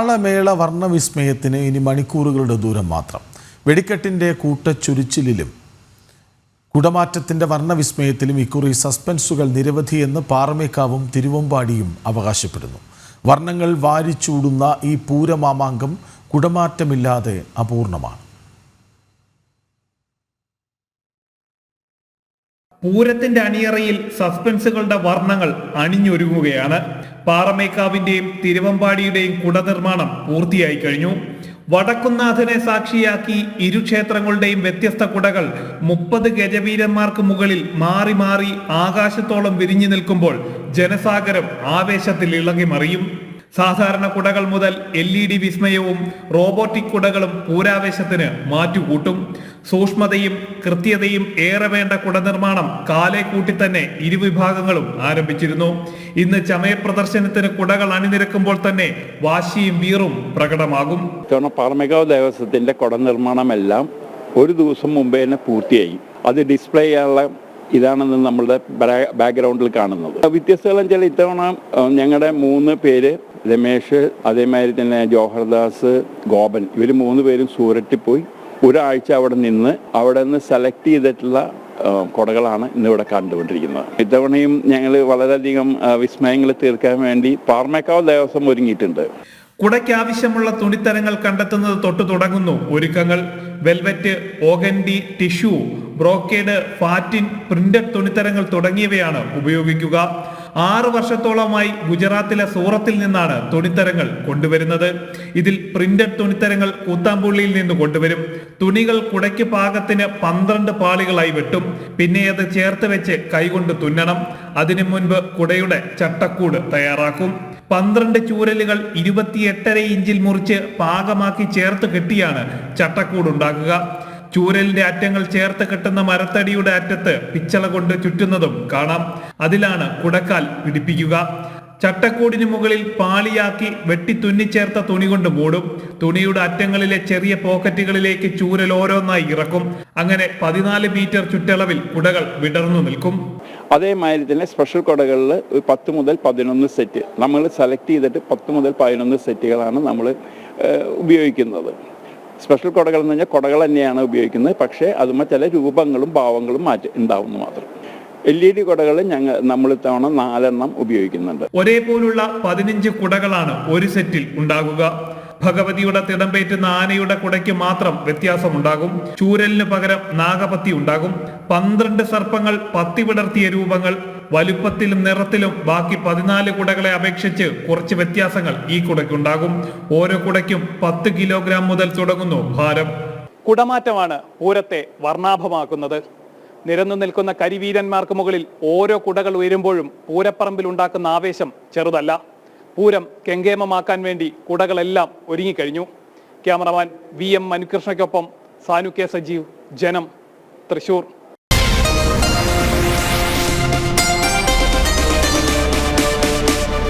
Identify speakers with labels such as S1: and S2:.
S1: താളമേള വർണവിസ്മയത്തിന് ഇനി മണിക്കൂറുകളുടെ ദൂരം മാത്രം. വെടിക്കെട്ടിന്റെ കൂട്ടച്ചുരിച്ചിലും കുടമാറ്റത്തിന്റെ വർണവിസ്മയത്തിലും ഇക്കുറി സസ്പെൻസുകൾ നിരവധിയെന്ന് പാറമേക്കാവും തിരുവമ്പാടിയും അവകാശപ്പെടുന്നു. വർണങ്ങൾ വാരിച്ചൂടുന്ന ഈ പൂരമാമാങ്കം കുടമാറ്റമില്ലാതെ അപൂർണമാണ്.
S2: പൂരത്തിന്റെ അണിയറയിൽ സസ്പെൻസുകളുടെ വർണങ്ങൾ അണിഞ്ഞൊരുങ്ങുകയാണ്. പാറമേക്കാവിന്റെയും തിരുവമ്പാടിയുടെയും കുടനിർമ്മാണം പൂർത്തിയായി കഴിഞ്ഞു. വടക്കുന്നാഥനെ സാക്ഷിയാക്കി ഇരു ക്ഷേത്രങ്ങളുടെയും വ്യത്യസ്ത കുടകൾ മുപ്പത് ഗജവീരന്മാർക്ക് മുകളിൽ മാറി മാറി ആകാശത്തോളം വിരിഞ്ഞു നിൽക്കുമ്പോൾ ജനസാഗരം ആവേശത്തിൽ ഇളകി മറിയും സാധാരണ കുടകൾ മുതൽ എൽ ഇ ഡി വിസ്മയവും റോബോട്ടിക് കുടകളും പൂരാവേശത്തിന് മാറ്റുകൂട്ടും. സൂക്ഷ്മതയും കൃത്യതയും ഏറെ വേണ്ട കുടനിർമ്മാണം കാലെ കൂട്ടി തന്നെ ഇരുവിഭാഗങ്ങളും ആരംഭിച്ചിരുന്നു. ഇന്ന് ചമയ പ്രദർശനത്തിന് കുടകൾ അണിനിരക്കുമ്പോൾ തന്നെ വാശിയും വീറും പ്രകടമാകും.
S3: ഇത്തവണ പാറമേക്കാവ് ദേവസ്വത്തിന്റെ കുട നിർമ്മാണമെല്ലാം ഒരു ദിവസം മുമ്പേ തന്നെ പൂർത്തിയായി. അത് ഡിസ്പ്ലേ ചെയ്യാനുള്ള ഇതാണെന്ന് നമ്മളുടെ ബാക്ക്ഗ്രൗണ്ടിൽ കാണുന്നത്. വ്യത്യസ്തകളെന്ന് വെച്ചാൽ ഇത്തവണ ഞങ്ങളുടെ മൂന്ന് പേര് രമേശ് അതേമാതിരി തന്നെ ജോഹർദാസ് ഗോപൻ ഇവർ മൂന്ന് പേരും സൂരറ്റിൽ പോയി ഒരാഴ്ച അവിടെ നിന്ന് അവിടെ നിന്ന് സെലക്ട് ചെയ്തിട്ടുള്ള കുടകളാണ് ഇന്നിവിടെ കണ്ടുകൊണ്ടിരിക്കുന്നത്. ഇത്തവണയും ഞങ്ങൾ വളരെയധികം വിസ്മയങ്ങൾ തീർക്കാൻ വേണ്ടി പാർമേക്കാവ് ദേവസ്വം ഒരുങ്ങിയിട്ടുണ്ട്.
S2: കുടയ്ക്കാവശ്യമുള്ള തുണിത്തരങ്ങൾ കണ്ടെത്തുന്നത് തൊട്ടു തുടങ്ങുന്നു. ഒരുക്കങ്ങൾ വെൽവെറ്റ് ഓഗൻഡി ടിഷ്യൂ ബ്രോക്കേഡ് ഫാറ്റിൻ പ്രിന്റഡ് തുണിത്തരങ്ങൾ തുടങ്ങിയവയാണ് ഉപയോഗിക്കുക. ആറ് വർഷത്തോളമായി ഗുജറാത്തിലെ സൂറത്തിൽ നിന്നാണ് തുണിത്തരങ്ങൾ കൊണ്ടുവരുന്നത്. ഇതിൽ പ്രിന്റഡ് തുണിത്തരങ്ങൾ കൂത്താമ്പുള്ളിയിൽ നിന്ന് കൊണ്ടുവരും. തുണികൾ കുടയ്ക്ക് പാകത്തിന് പന്ത്രണ്ട് പാളികളായി വെട്ടും. പിന്നെ അത് ചേർത്ത് വെച്ച് കൈകൊണ്ട് തുന്നണം. അതിനു മുൻപ് കുടയുടെ ചട്ടക്കൂട് തയ്യാറാക്കും. പന്ത്രണ്ട് ചൂരലുകൾ ഇരുപത്തിയെട്ടര ഇഞ്ചിൽ മുറിച്ച് പാകമാക്കി ചേർത്ത് കെട്ടിയാണ് ചട്ടക്കൂട് ഉണ്ടാക്കുക ചൂരലിന്റെ അറ്റങ്ങൾ ചേർത്ത് കെട്ടുന്ന മരത്തടിയുടെ അറ്റത്ത് പിച്ചള കൊണ്ട് ചുറ്റുന്നതും കാണാം. അതിലാണ് കുടക്കാൽ പിടിപ്പിക്കുക. ചട്ടക്കൂടിന് മുകളിൽ പാളിയാക്കി വെട്ടി തുന്നിച്ചേർത്ത തുണി കൊണ്ട് മൂടും. തുണിയുടെ അറ്റങ്ങളിലെ ചെറിയ പോക്കറ്റുകളിലേക്ക് ചൂരൽ ഓരോന്നായി ഇറക്കും. അങ്ങനെ പതിനാല് മീറ്റർ ചുറ്റളവിൽ കുടകൾ വിടർന്നു നിൽക്കും.
S3: അതേമാതിരി തന്നെ സ്പെഷ്യൽ കുടകളിൽ ഒരു പത്ത് മുതൽ പതിനൊന്ന് സെറ്റ് നമ്മൾ സെലക്ട് ചെയ്തിട്ട് പത്ത് മുതൽ പതിനൊന്ന് സെറ്റുകളാണ് നമ്മൾ ഉപയോഗിക്കുന്നത്. സ്പെഷ്യൽ കുടകൾ എന്ന് പറഞ്ഞാൽ കുടകൾ തന്നെയാണ് ഉപയോഗിക്കുന്നത്. പക്ഷേ അതുമ്പോൾ ചില രൂപങ്ങളും ഭാവങ്ങളും മാറ്റി ഉണ്ടാവുന്നു മാത്രം. എൽ ഇ ഡി കുടകൾ ഞങ്ങൾ നമ്മൾ ഇത്തവണ നാലെണ്ണം ഉപയോഗിക്കുന്നുണ്ട്.
S2: ഒരേപോലുള്ള പതിനഞ്ച് കുടകളാണ് ഒരു സെറ്റിൽ ഉണ്ടാകുക. ഭഗവതിയുടെ തിടമ്പേറ്റുന്ന ആനയുടെ കുടയ്ക്ക് മാത്രം വ്യത്യാസമുണ്ടാകും. ചൂരലിന് പകരം നാഗപത്തി ഉണ്ടാകും. പന്ത്രണ്ട് സർപ്പങ്ങൾ പത്തി വിടർത്തിയ രൂപങ്ങൾ വലുപ്പത്തിലും നിറത്തിലും ബാക്കി പതിനാല് കുടകളെ അപേക്ഷിച്ച് കുറച്ച് വ്യത്യാസങ്ങൾ ഈ കുടയ്ക്കുണ്ടാകും. ഓരോ കുടയ്ക്കും പത്ത് കിലോഗ്രാം മുതൽ തുടങ്ങുന്നു ഭാരം.
S4: കുടമാറ്റമാണ് പൂരത്തെ വർണാഭമാക്കുന്നത്. നിരന്നു നിൽക്കുന്ന കരിവീരന്മാർക്ക് മുകളിൽ ഓരോ കുടകൾ ഉയരുമ്പോഴും പൂരപ്പറമ്പിൽ ഉണ്ടാക്കുന്ന ആവേശം ചെറുതല്ല. പൂരം കെങ്കേമമാക്കാൻ വേണ്ടി കുടകളെല്ലാം ഒരുങ്ങിക്കഴിഞ്ഞു. ക്യാമറമാൻ വി എം മനുകൃഷ്ണയ്ക്കൊപ്പം സാനു കെ സജീവ് ജനം തൃശൂർ.